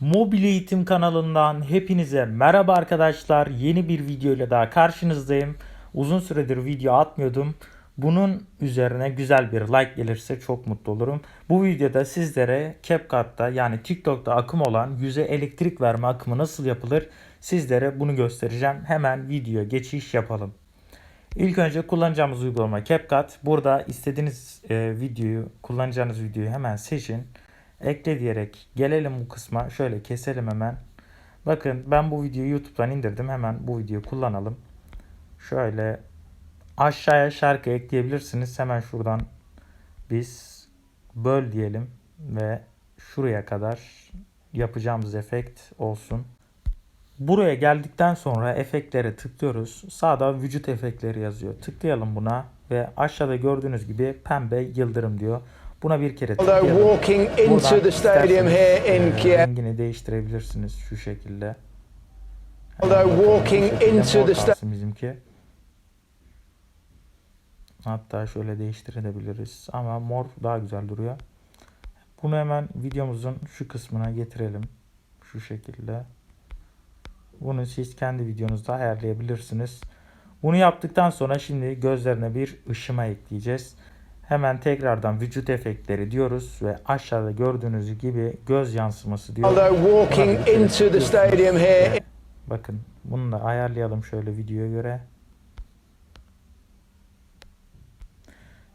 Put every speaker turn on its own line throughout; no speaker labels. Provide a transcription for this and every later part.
Mobil Eğitim kanalından hepinize merhaba arkadaşlar. Yeni bir video ile daha karşınızdayım. Uzun süredir video atmıyordum. Bunun üzerine güzel bir like gelirse çok mutlu olurum. Bu videoda sizlere CapCut'ta yani TikTok'ta akım olan yüze elektrik verme akımı nasıl yapılır sizlere bunu göstereceğim. Hemen videoya geçiş yapalım. İlk önce kullanacağımız uygulama CapCut. Burada istediğiniz e, videoyu, kullanacağınız videoyu hemen seçin. Ekle diyerek gelelim bu kısma. Şöyle keselim hemen. Bakın ben bu videoyu YouTube'dan indirdim. Hemen bu videoyu kullanalım. Şöyle aşağıya şarkı ekleyebilirsiniz. Hemen şuradan biz böl diyelim ve şuraya kadar yapacağımız efekt olsun. Buraya geldikten sonra efektlere tıklıyoruz. Sağda vücut efektleri yazıyor. Tıklayalım buna ve aşağıda gördüğünüz gibi pembe yıldırım diyor. Buna bir kere tıklayalım.
walking into
Buradan
the stadium
isterseniz,
here in
e, Rengini değiştirebilirsiniz şu şekilde.
Although walking into the sta-
kalsın bizimki. Hatta şöyle değiştirebiliriz ama mor daha güzel duruyor. Bunu hemen videomuzun şu kısmına getirelim. Şu şekilde. Bunu siz kendi videonuzda ayarlayabilirsiniz. Bunu yaptıktan sonra şimdi gözlerine bir ışıma ekleyeceğiz. Hemen tekrardan vücut efektleri diyoruz ve aşağıda gördüğünüz gibi göz yansıması diyor.
although
Buna bir
walking
kere
into the
tıklıyorsunuz.
stadium here
Bakın bunu da ayarlayalım şöyle videoya göre.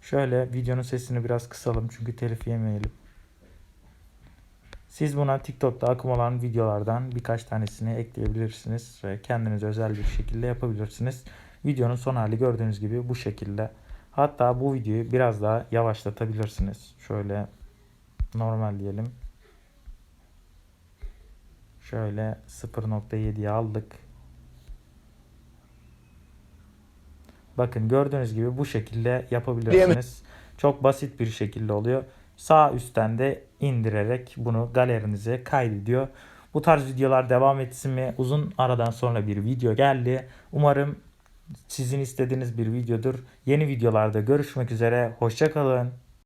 Şöyle videonun sesini biraz kısalım çünkü telif yemeyelim. Siz buna TikTok'ta akım olan videolardan birkaç tanesini ekleyebilirsiniz ve kendiniz özel bir şekilde yapabilirsiniz. Videonun son hali gördüğünüz gibi bu şekilde. Hatta bu videoyu biraz daha yavaşlatabilirsiniz. Şöyle normal diyelim. Şöyle 0.7'ye aldık. Bakın gördüğünüz gibi bu şekilde yapabilirsiniz. Çok basit bir şekilde oluyor. Sağ üstten de indirerek bunu galerinize kaydediyor. Bu tarz videolar devam etsin mi? Uzun aradan sonra bir video geldi. Umarım sizin istediğiniz bir videodur. Yeni videolarda görüşmek üzere. Hoşçakalın.